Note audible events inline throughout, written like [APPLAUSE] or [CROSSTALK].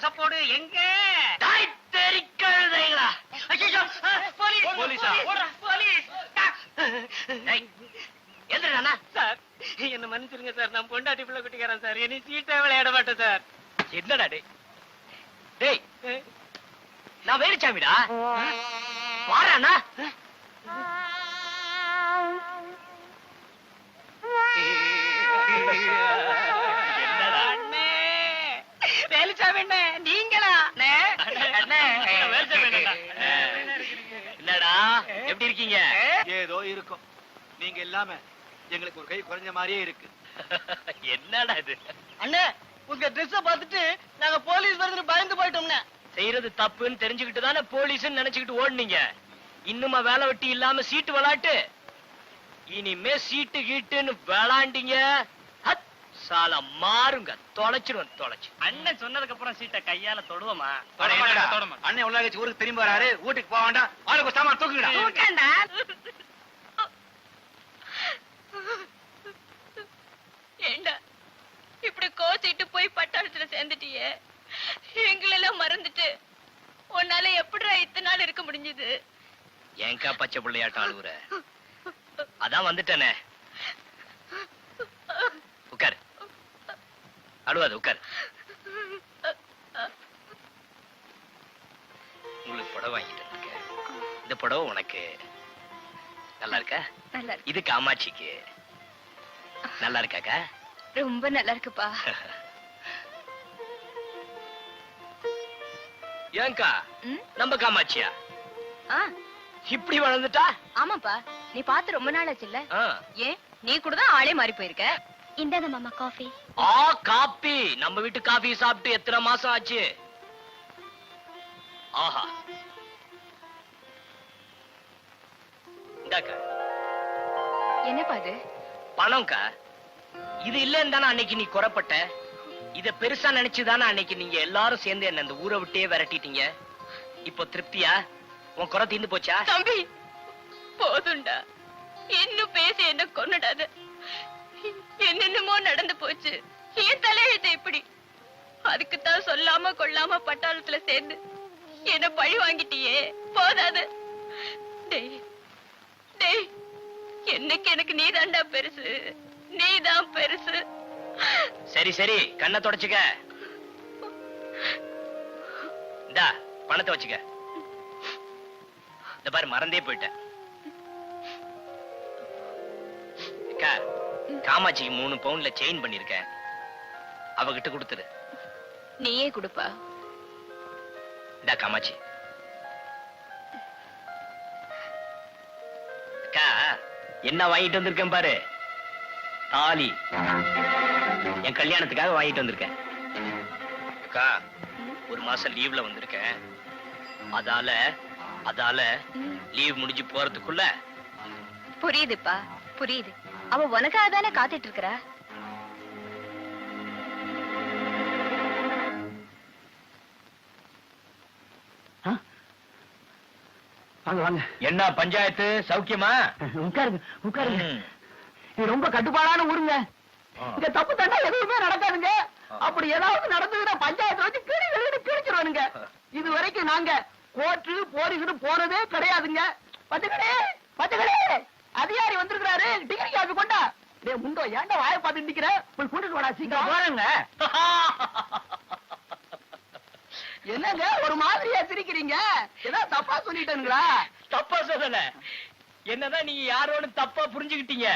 கசப்போடு எங்க? தாய் தெரிக்கழுதைகளா? ஐயோ போலீஸ் போலீஸா? ஓடுறா, போலீஸ் ஏய், எந்திரண்ணா சார் என்ன மன்னிச்சிருங்க சார். நான் பொண்டாட்டி பிள்ளை குட்டிக்கிறேன் சார். இனி சீட்டே விளையாட மாட்டேன் சார். என்னடா டேய்? டேய் நான் வேலுச்சாமிடா? வாராண்ணா என்னடா அண்ணே அண்ணே நீங்களா. என்னடா எப்படி இருக்கீங்க? ஏதோ இருக்கும். நீங்க இல்லாம எங்களுக்கு ஒரு கை குறைஞ்ச மாதிரியே இருக்கு. என்னடா இது? அண்ணே உங்க ட்ரெஸ் பார்த்துட்டு நாங்க போலீஸ் வருதுன்னு பயந்து போயிட்டோம்ண்ணே செய்யறது தப்புன்னு தெரிஞ்சுக்கிட்டு தானே போலீஸ்னு நினைச்சுக்கிட்டு ஓடுனீங்க. இன்னுமா வேலை வெட்டி இல்லாம சீட்டு விளாட்டு? இனிமே சீட்டு கீட்டுன்னு விளாண்டீங்க. சால மாறுங்க. தொலைச்சிருவேன் தொலைச்சு. அண்ணன் சொன்னதுக்கு அப்புறம் சீட்டை கையால தொடுவோமா? அட என்னடா, அண்ணன் உள்ள ஊருக்கு திரும்பி வராரு வீட்டுக்கு போக வேண்டாம். ஆளுக்கு சாமான் தூக்குங்கடா. ஏண்டா இப்படி கோச்சிட்டு போய் பட்டாளத்துல சேர்ந்துட்டியே? எங்களெல்லாம் மறந்துட்டு உன்னால எப்படிடா இத்தனை நாள் இருக்க முடிஞ்சது? ஏங்கா பச்சை பிள்ளையாட்டம் அழுவுற? அதான் வந்துட்டேனே. உட்காரு. அழுவாது உட்காரு. உங்களுக்கு புடவை வாங்கிட்டு இருக்கேன் இந்த புடவை உனக்கு. நல்லா இருக்கா? நல்லா இருக்கு. இது காமாட்சிக்கு. நல்லா இருக்காக்கா? ரொம்ப நல்லா இருக்குப்பா. ஏங்கா? நம்ம காமாட்சியா? இப்படி வளர்ந்துட்டா? ஆமாப்பா. நீ பார்த்து ரொம்ப நாள் ஆச்சுல்ல. ஏன்? நீ கூட தான் ஆளே மாறி போயிருக்க. இந்தாங்க மாமா காஃபி ஆ காப்பி நம்ம வீட்டு காபி சாப்பிட்டு எத்தனை மாசம் ஆச்சு? ஆஹா. இந்தாக்கா. என்னப்பா இது? பணம்க்கா. இது இல்லன்னு தானே அன்னைக்கு நீ குறப்பட்ட இத பெருசா நினைச்சுதானே அன்னைக்கு நீங்க எல்லாரும் சேர்ந்து என்ன இந்த ஊரை விட்டே விரட்டிட்டீங்க. இப்போ திருப்தியா? உன் குறை தீர்ந்து போச்சா? தம்பி போதும்டா. இன்னும் பேசி என்ன கொன்னுடாத. என்னென்னமோ நடந்து போச்சு. ஏன் தலையெழுத்த இப்படி அதுக்குத்தான் சொல்லாம கொள்ளாம பட்டாளத்துல சேர்ந்து என்ன பழி வாங்கிட்டியே. போதாது. டேய் டேய் என்னைக்கு எனக்கு நீதான்டா பெருசு? நீதான் பெருசு. சரி சரி கண்ணை தொடச்சுக்க. இந்தா பணத்தை வச்சுக்க. இந்த பாரு மறந்தே போயிட்டேன். அக்கா காமாட்சிக்கு மூணு பவுன்ல செயின் பண்ணிருக்கேன். அவகிட்ட கொடுத்துரு. நீயே கொடுப்பா. இந்தா காமாட்சி. அக்கா என்ன வாங்கிட்டு வந்திருக்கேன் பாரு. தாலி. என் கல்யாணத்துக்காக வாங்கிட்டு வந்திருக்கேன். அக்கா ஒரு மாசம் லீவ்ல வந்திருக்கேன். அதால அதால லீவ் முடிஞ்சு போறதுக்குள்ள புரியுதுப்பா புரியுது. அவ உனக்காக தானே காத்துட்டு இருக்கறா வாங்க வாங்க. என்ன பஞ்சாயத்து? சௌக்கியமா? உட்காருங்க உட்காருங்க. இது ரொம்ப கட்டுப்பாடான ஊருங்க. இங்க தப்பு தண்டா எதுவுமே நடக்காதுங்க. அப்படி ஏதாவது நடந்ததுன்னா பஞ்சாயத்து வச்சு கிளி கிளி கிழிச்சிருவானுங்க. இது வரைக்கும் நாங்க கோர்ட்டு போலீஸ்னு போனதே கிடையாதுங்க. பத்துக்கடே பத்துக்கடே அதிகாரி வந்திருக்கிறாரு. டிகிரி காப்பி கொண்டா. டேய் முண்டோ ஏன்டா வாய பார்த்து நிக்கிற? போய் கொண்டுட்டு வாடா சீக்கிரம். போறேங்க என்னங்க ஒரு மாதிரியா சிரிக்கிறீங்க? ஏதாவது தப்பா சொல்லிட்டேனுங்களா? தப்பா சொல்லல. என்னதான் நீங்க யாரோன்னு தப்பா புரிஞ்சுக்கிட்டீங்க.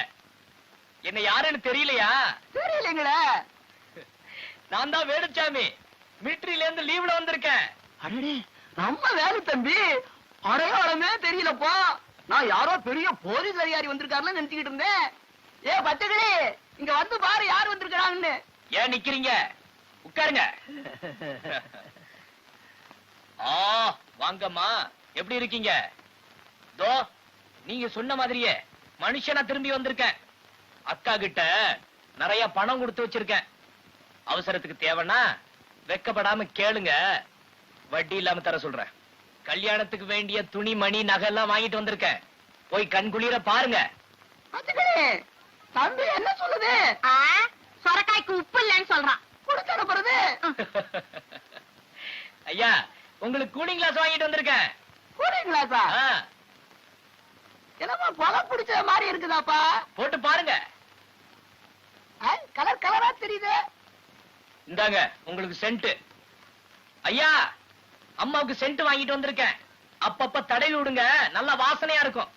என்ன யாருன்னு தெரியலையா? தெரியலைங்களே. நான் தான் வேலுச்சாமி. மிலிட்டரியில இருந்து லீவ்ல வந்திருக்கேன். அடடே நம்ம வேலை தம்பி. அடையாளமே தெரியலப்பா. நான் யாரோ பெரிய போலீஸ் அதிகாரி வந்திருக்காருன்னு நினைச்சுக்கிட்டு இருந்தேன். ஏ பச்சைகளே இங்க வந்து பாரு யார் வந்திருக்கிறாங்கன்னு. ஏன் நிக்கிறீங்க? உட்காருங்க. ஆ வாங்கம்மா. எப்படி இருக்கீங்க? தோ நீங்க சொன்ன மாதிரியே மனுஷனா திரும்பி வந்திருக்கேன். அக்கா கிட்ட நிறைய பணம் கொடுத்து வச்சிருக்கேன். அவசரத்துக்கு தேவைன்னா வெக்கப்படாம கேளுங்க. வட்டி இல்லாம தர சொல்றேன். கல்யாணத்துக்கு வேண்டிய துணி மணி நகை எல்லாம் வாங்கிட்டு வந்திருக்கேன் போய் கண்குளிர பாருங்க. தம்பி என்ன சொல்லுது? சொரக்காய்க்கு உப்பு இல்லைன்னு சொல்றான். கொடுத்து அனுப்புறது. [LAUGHS] ஐயா உங்களுக்கு கூலிங் கிளாஸ் வாங்கிட்டு வந்திருக்கேன் கூலிங்களா சார் ஆ, என்னப்பா பழம் பிடிச்ச மாதிரி இருக்குதாப்பா? போட்டு பாருங்க. கலர் கலரா தெரியுது. இந்தாங்க உங்களுக்கு சென்ட் ஐயா அம்மாவுக்கு சென்ட் வாங்கிட்டு வந்திருக்கேன். அப்பப்ப தடவி விடுங்க. நல்ல வாசனையா இருக்கும்.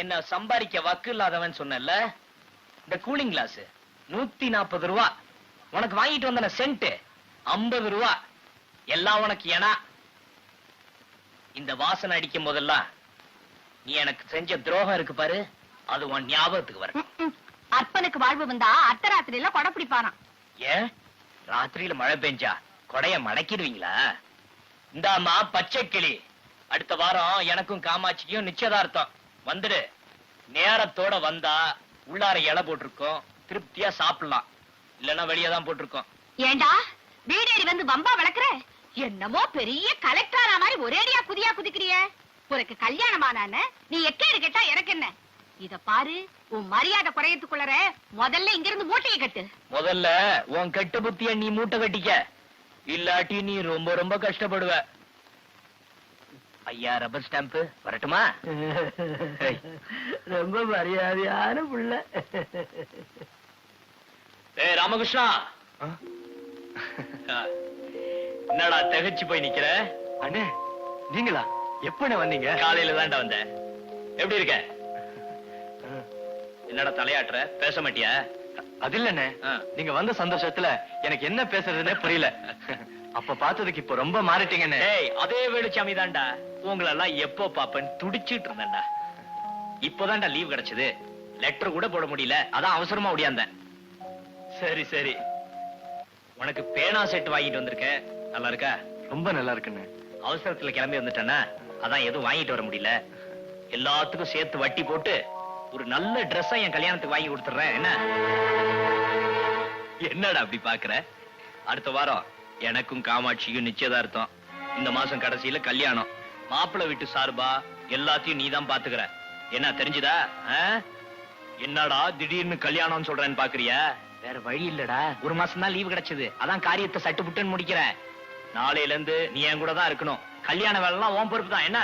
என்ன சம்பாதிக்க வக்கு இல்லாதவன் சொன்னல இந்த கூலிங் கிளாஸ் நூத்தி நாற்பது ரூபா. உனக்கு வாங்கிட்டு வந்தன சென்ட் ஐம்பது ரூபா. எல்லாம் உனக்கு ஏனா? இந்த வாசனை அடிக்கும் போதெல்லாம் நீ எனக்கு செஞ்ச துரோகம் இருக்கு பாரு. அது உன் ஞாபகத்துக்கு வரும் அற்பனுக்கு வாழ்வு வந்தா அர்த்தராத்திரியில கொடை பிடிப்பானாம். ஏன்? ராத்திரியில மழை பெஞ்சா? கொடைய மடக்கிடுவீங்களா? இந்தாமா பச்சை கிளி. அடுத்த வாரம் எனக்கும் காமாட்சிக்கும் நிச்சயதார்த்தம். வந்துடு. நேரத்தோட வந்தா உள்ளார இலை போட்டிருக்கோம். திருப்தியா சாப்பிடலாம். இல்லன்னா வெளியே தான் போட்டிருக்கோம். ஏண்டா? வீடேறி வந்து பம்பா வளர்க்குற? என்னமோ பெரிய கலெக்டரா மாதிரி ஒரேடியா குதியா குதிக்கிறிய? உனக்கு கல்யாணமானான நீ எக்கேடு கேட்டா எனக்கு என்ன? இத பாரு உன் மரியாதை குறையத்துக்குள்ளற முதல்ல இங்கிருந்து மூட்டையை கட்டு. முதல்ல உன் கெட்ட புத்திய நீ மூட்டை கட்டிக்க. இல்லாட்டி நீ ரொம்ப ரொம்ப கஷ்டப்படுவ. ஐயா ரப்பர் ஸ்டாம்ப் வரட்டுமா. [LAUGHS] ரொம்ப மரியாதையான புள்ள. ஏய் ராமகிருஷ்ணா. என்னடா திகைச்சு போய் நிக்கிற? அண்ணே நீங்களா? எப்பண்ணே வந்தீங்க? காலையில தான்டா வந்தேன். எப்படி இருக்க? என்னடா தலையாட்டுற? பேச மாட்டியா? அது இல்லண்ணே. நீங்க வந்த சந்தோஷத்துல எனக்கு என்ன பேசுறதுன்னே புரியல. [LAUGHS] அப்ப பார்த்ததுக்கு இப்ப ரொம்ப மாறிட்டீங்கண்ணே. அதே வேலுச்சாமி தான்டா உங்களை எல்லாம் எப்போ பாப்பேன்னு துடிச்சிட்டு இருந்தேன்டா. இப்போதான்டா லீவ் கிடைச்சது. லெட்டர் கூட போட முடியல. அதான் அவசரமா ஓடியாந்தேன். சரி சரி. உனக்கு பேனா செட் வாங்கிட்டு வந்திருக்கேன் நல்லா இருக்கா? ரொம்ப நல்லா இருக்குண்ணே. அவசரத்துல கிளம்பி வந்துட்டேன்னா அதான் எதுவும் வாங்கிட்டு வர முடியல. எல்லாத்துக்கும் சேர்த்து வட்டி போட்டு ஒரு நல்ல ட்ரெஸ் என் கல்யாணத்துக்கு வாங்கி கொடுத்துறேன் என்ன? என்னடா அப்படி பாக்குற? அடுத்த வாரம் எனக்கும் காமாட்சிக்கும் நிச்சயதார்த்தம். இந்த மாசம் கடைசியில கல்யாணம். மாப்பிள்ளை வீட்டு சார்பா? எல்லாத்தையும் நீ தான் பாத்துக்கிற. என்ன தெரிஞ்சுதா? என்னடா திடீர்னு கல்யாணம்னு சொல்றேன்னு பாக்குறியா? வேற வழி இல்லடா. ஒரு மாசம் தான் லீவு கிடைச்சது. அதான் காரியத்தை சட்டு புட்டுன்னு முடிக்கிறேன். நாளையில இருந்து நீ என் கூட தான் இருக்கணும். கல்யாண வேலைலாம் ஓம் பொறுப்பு தான் என்ன?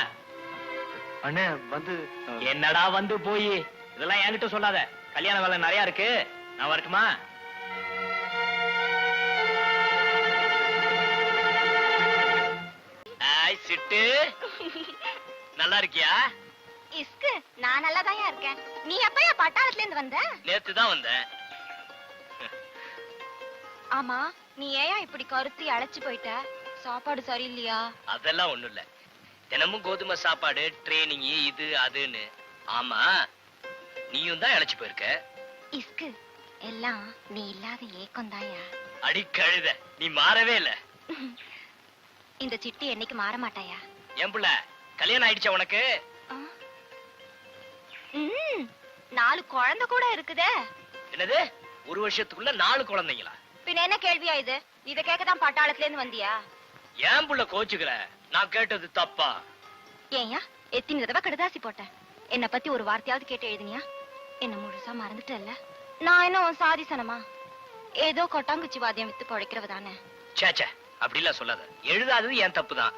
அண்ணே வந்து என்னடா வந்து போய்? இதெல்லாம் என்கிட்ட சொல்லாத. கல்யாண வேலை நிறைய இருக்கு. நான் வரட்டுமா? சிட்டு. நல்லா இருக்கியா? இஸ்கு நான் நல்லாதாயா இருக்கேன். நீ எப்பயா பட்டாளத்துல இருந்து வந்த? நேத்து தான் வந்தேன். ஆமா நீ ஏயா இப்படி கருத்தி அழைச்சு போயிட்ட? சாப்பாடு சரியில்லையா? அதெல்லாம் ஒண்ணும் இல்ல தினமும் கோதுமை சாப்பாடு ட்ரைனிங் இது அதுன்னு. ஆமா நீயும் தான் இழைச்சு போயிருக்க. இஸ்கு எல்லாம் நீ இல்லாத ஏக்கம் தாயா அடி கழுத நீ மாறவே இல்ல. இந்த சிட்டி என்னைக்கு மாற மாட்டாயா என் புள்ள கல்யாணம் ஆயிடுச்சா உனக்கு? நாலு குழந்தை கூட இருக்குதே. என்னது? ஒரு வருஷத்துக்குள்ள நாலு குழந்தைங்களா? பின்ன என்ன கேள்வியா இது? இத கேட்கதான் பட்டாளத்துல இருந்து வந்தியா? ஏன் புள்ள கோச்சுக்கிற நான் கேட்டது தப்பா? ஏன்யா எத்தனை தடவை கடுதாசி போட்டேன். என்ன பத்தி ஒரு வார்த்தையாவது கேட்டு எழுதினியா? என்ன முழுசா மறந்துட்டல்ல. நான் என்ன உன் சாதிசனமா ஏதோ கொட்டாங்குச்சி வாத்தியம் வித்து பழைக்கிறவ தானே. சேச்சே அப்படிலாம் சொல்லாத. எழுதாதது என் தப்பு தான்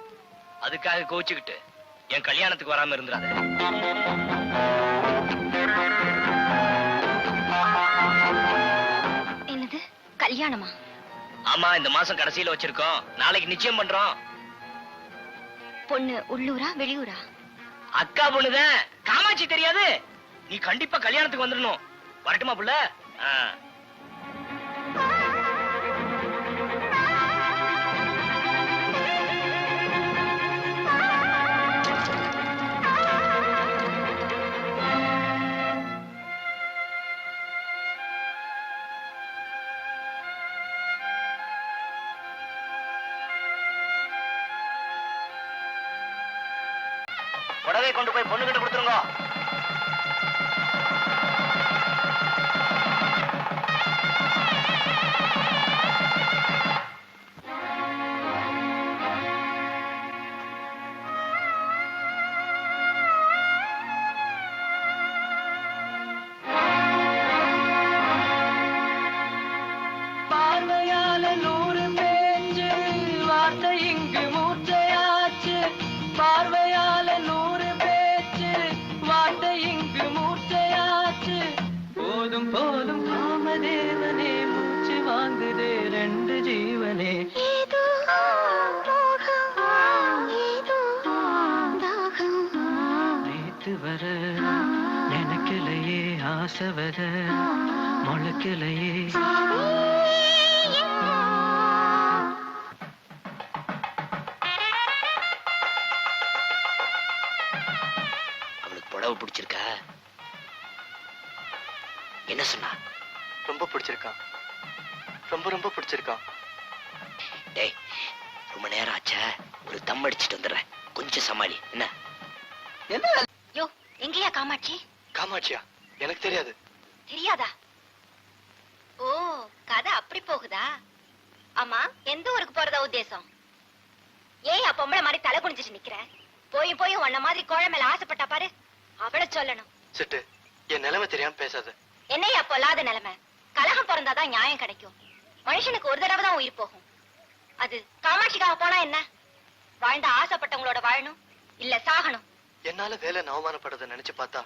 அதுக்காக கோச்சுக்கிட்டு என் கல்யாணத்துக்கு வராம இருந்துடாத என்னது? கல்யாணமா? ஆமா இந்த மாசம் கடைசியில வச்சிருக்கோம். நாளைக்கு நிச்சயம் பண்றோம். பொண்ணு உள்ளூரா வெளியூரா? அக்கா பொண்ணுதான் காமாட்சி தெரியாது. நீ கண்டிப்பா கல்யாணத்துக்கு வந்துடணும் வரட்டுமா புள்ள? புடவை கொண்டு போய் பொண்ணுகிட்ட கொடுத்துருங்க. காமதேவனே மூச்சு வாங்குதே ரெண்டு ஜீவனே. நேத்து வர நினைக்கலையே ஆசை வர முளைக்கலையே. அவளுக்கு புடவை பிடிச்சிருக்கா? என்ன சொன்னா? ரொம்ப பிடிச்சிருக்கான். ரொம்ப ரொம்ப பிடிச்சிருக்கான். டேய் ரொம்ப நேரம் ஆச்சா. ஒரு தம் அடிச்சிட்டு வந்துடுறேன். கொஞ்சம் சமாளி. என்ன? என்ன? யோ எங்கேயா காமாட்சி? காமாட்சியா? எனக்கு தெரியாது. தெரியாதா? ஓ கதை அப்படி போகுதா? ஆமா எந்த ஊருக்கு போறதா உத்தேசம்? ஏன் பொம்பளை மாதிரி தலை குனிஞ்சிட்டு நிக்கிற? போய் போய் உன்ன மாதிரி கோழை மேல ஆசைப்பட்டா பாரு. அவளை சொல்லணும். சிட்டு என் நிலைமை தெரியாம பேசாத. என்னையா பொல்லாத நிலைமை? கலகம் பிறந்தாதான் நியாயம் கிடைக்கும். மனுஷனுக்கு ஒரு தடவை தான் உயிர் போகும். அது காமாட்சிக்காக போனா என்ன? வாழ்ந்த ஆசைப்பட்டவங்களோட வாழணும்? இல்ல சாகணும்? என்னால வேலை அவமானப்படுறத நினைச்சு பார்த்தா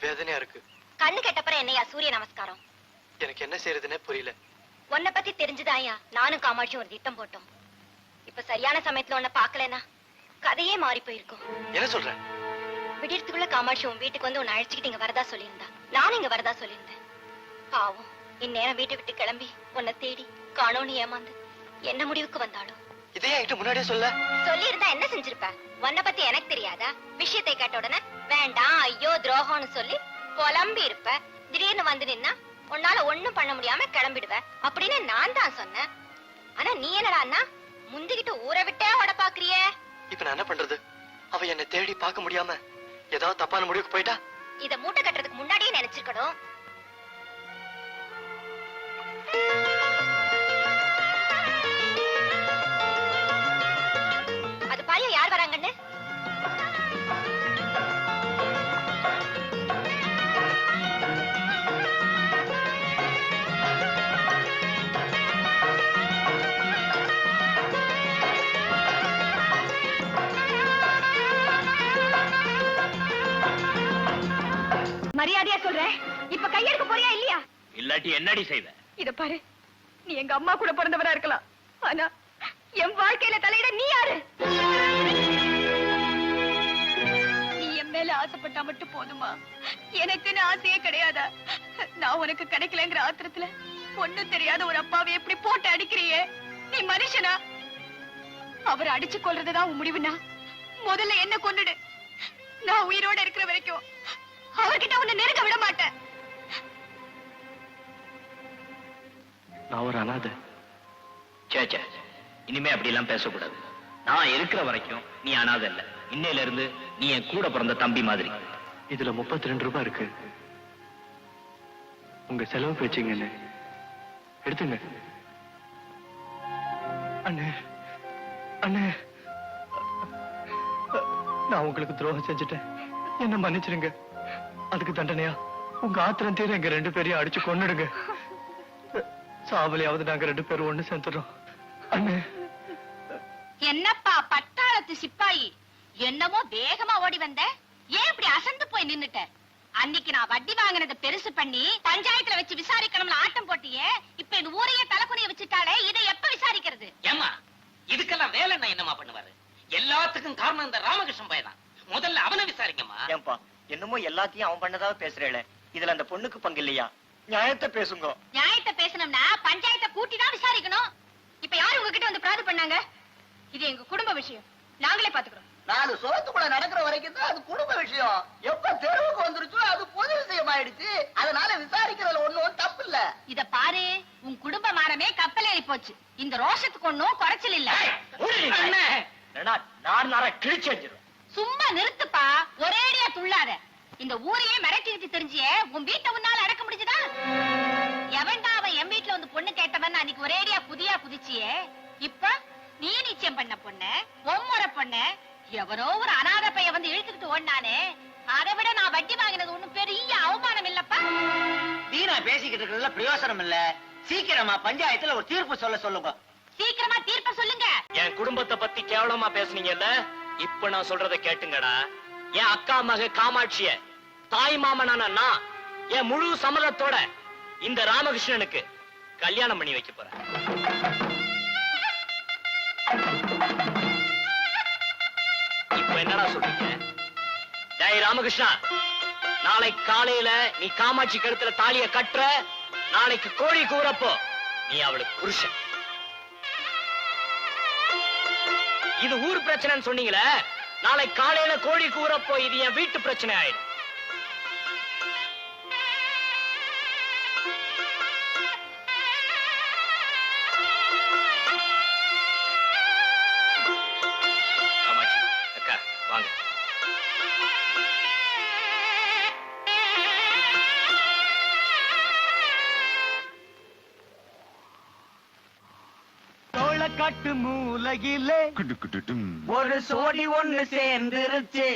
வேதனையா இருக்கு. கண்ணு கெட்டப்பறம் என்னையா? சூரிய நமஸ்காரம். எனக்கு என்ன செய்யறதுன்னே புரியல. உன்னை பத்தி தெரிஞ்சுதாயா நானும் காமாட்சியும் ஒரு திட்டம் போட்டோம். இப்ப சரியான சமயத்துல உன்னை பாக்கலனா கதையே மாறி போயிருக்கும். என்ன சொல்ற? விடியறதுக்குள்ள காமாட்சி உன் வீட்டுக்கு வந்து உன்னை அழைச்சிக்கிட்டு இங்க வரதா சொல்லியிருந்தா. நானும் இங்க வரதா சொல்லியிருந்தேன். பாவம். இந்நேரம் வீட்டை விட்டு கிளம்பி உன்னை தேடி காணோன்னு ஏமாந்து என்ன முடிவுக்கு வந்தாலும்? இதே என்கிட்ட முன்னாடியே சொல்ல? சொல்லியிருந்தா என்ன செஞ்சிருப்ப? உன்னை பத்தி எனக்கு தெரியாதா? விஷயத்தை கேட்ட உடனே வேண்டாம் ஐயோ துரோகம்னு சொல்லி புலம்பி இருப்ப. திடீர்னு வந்து நின்னா உன்னால ஒண்ணும் பண்ண முடியாம கிளம்பிடுவ. அப்படின்னு நான் தான் சொன்னேன். ஆனா நீ என்னடான்னா முந்திக்கிட்டு ஊரை விட்டே ஓட பாக்குறியே. இப்ப நான் என்ன பண்றது? அவ என்னை தேடி பார்க்க முடியாம ஏதாவது தப்பான முடிவுக்கு போயிட்டா? இத மூட்டை கட்டுறதுக்கு முன்னாடியே நினைச்சிருக்கணும். அது பாரு யார் வராங்கன்னு? மரியாதையா சொல்றேன்? இப்ப கையெடுக்க போறியா இல்லையா? இல்லாட்டி என்னடி செய்வேன் இத பாரு. நீ எங்க அம்மா கூட பிறந்தவரா இருக்கலாம். ஆனா என் வாழ்க்கையில தலையிட நீ யாரு? நீ என் மேல ஆசைப்பட்டா மட்டும் போதுமா? எனக்குன்னு ஆசையே கிடையாதா? நான் உனக்கு கிடைக்கலங்கிற ஆத்திரத்துல ஒண்ணும் தெரியாத ஒரு அப்பாவை எப்படி போட்டு அடிக்கிறியே? நீ மனுஷனா? அவர் அடிச்சு கொள்றதுதான் உன் முடிவுனா? முதல்ல என்ன கொன்னுடு. நான் உயிரோட இருக்கிற வரைக்கும் அவர்கிட்ட உன்னை நெருங்க விட மாட்டேன். நான் ஒரு அனாதை. சே சே இனிமே அப்படி எல்லாம் பேசக்கூடாது. நான் இருக்கிற வரைக்கும் நீ அனாதை இல்ல இன்னையில இருந்து நீ என் கூட பிறந்த தம்பி மாதிரி. இதுல முப்பத்தி ரெண்டு ரூபாய் இருக்கு. உங்க செலவு பேச்சுங்கன்னு எடுத்துங்க. அண்ணே அண்ணே. நான் உங்களுக்கு துரோகம் செஞ்சுட்டேன். என்ன மன்னிச்சிருங்க. அதுக்கு தண்டனையா? உங்க ஆத்திரம் தீர எங்க ரெண்டு பேரையும் அடிச்சு கொன்னுடுங்க. சாவலியாவது நாங்க ரெண்டு பேரும் ஒண்ணு சேர்ந்துடுறோம். அண்ணே. என்னப்பா பட்டாளத்து சிப்பாயி? என்னமோ வேகமா ஓடி வந்த? ஏன் இப்படி அசந்து போய் நின்னுட்ட? அன்னைக்கு நான் வட்டி வாங்கினதை பெருசு பண்ணி பஞ்சாயத்துல வச்சு விசாரிக்கணும்னு ஆட்டம் போட்டியே இப்ப இந்த ஊரையே தலைக்குனிய வச்சுட்டாலே இதை எப்ப விசாரிக்கிறது? ஏமா இதுக்கெல்லாம் வேலை நான் என்னமா பண்ணுவாரு? எல்லாத்துக்கும் காரணம் இந்த ராமகிருஷ்ணன் பையன் முதல்ல அவனை விசாரிங்கம்மா. ஏன்பா என்னமோ எல்லாத்தையும் அவன் பண்ணதாக பேசுறேளே. இதுல அந்த பொண்ணுக்கு பங்கு இல்லையா? நியாயத்தை பேசுங்க. நியாயத்தை பேசணும்னா பஞ்சாயத்தை கூட்டி தான் விசாரிக்கணும். இப்ப யாரு உங்ககிட்ட வந்து பிராது பண்ணாங்க? இது எங்க குடும்ப விஷயம். நாங்களே பாத்துக்கிறோம். நாலு சோத்துக்குள்ள நடக்கிற வரைக்கும் தான் அது குடும்ப விஷயம். எப்ப தெருவுக்கு வந்துருச்சோ அது பொது விஷயம் ஆயிடுச்சு அதனால விசாரிக்கிறதுல ஒண்ணும் தப்பு இல்ல இத பாரு உன் குடும்ப மானமே கப்பல் ஏறி போச்சு. இந்த ரோஷத்துக்கு ஒண்ணும் குறைச்சல் இல்ல. என்னடா நார் கிழிச்சு சும்மா நிறுத்துப்பா. ஒரேடியா துள்ளாத. இந்த ஊரையே மிரட்டிட்டு தெரிஞ்சியே உன் வீட்டை உன்னால அடக்க முடிஞ்சுதா? எவன்டா அவன் வீட்டுல வந்து பொண்ணு கேட்டவன் அன்னைக்கு ஒரேடியா புதியா புதிச்சியே. இப்ப நீ நிச்சயம் பண்ண பொண்ணு ஒம்முறை பொண்ணு எவனோ ஒரு அனாதை பைய வந்து இழுத்துக்கிட்டு ஓடினானே. அதை விட நான் வட்டி வாங்கினது ஒண்ணும் பெரிய அவமானம் இல்லப்பா. வீணா பேசிக்கிட்டு இருக்கிறதுல பிரயோசனம் இல்ல. சீக்கிரமா பஞ்சாயத்துல ஒரு தீர்ப்பு சொல்ல சொல்லுங்க. சீக்கிரமா தீர்ப்ப சொல்லுங்க. என் குடும்பத்தை பத்தி கேவலமா பேசுனீங்கல்ல இப்ப நான் சொல்றத கேட்டுங்கடா. என் அக்கா மக காமாட்சிய தாய் மாமனான நான் என் முழு சம்மதத்தோட இந்த ராமகிருஷ்ணனுக்கு கல்யாணம் பண்ணி வைக்க போறேன். இப்ப என்னடா சொல்றீங்க? டேய் ராமகிருஷ்ணா நாளை காலையில நீ காமாட்சி கழுத்துல தாலிய கட்டுற நாளைக்கு கோழி கூறப்போ நீ அவளுக்கு புருஷன். இது ஊர் பிரச்சனைன்னு சொன்னீங்களே நாளை காலையில கோழி கூறப்போ இது என் வீட்டு பிரச்சனை ஆயிடும். சோளக்காட்டு மூலையிலே ஒரு சோடி ஒண்ணு சேர்ந்துருச்சு.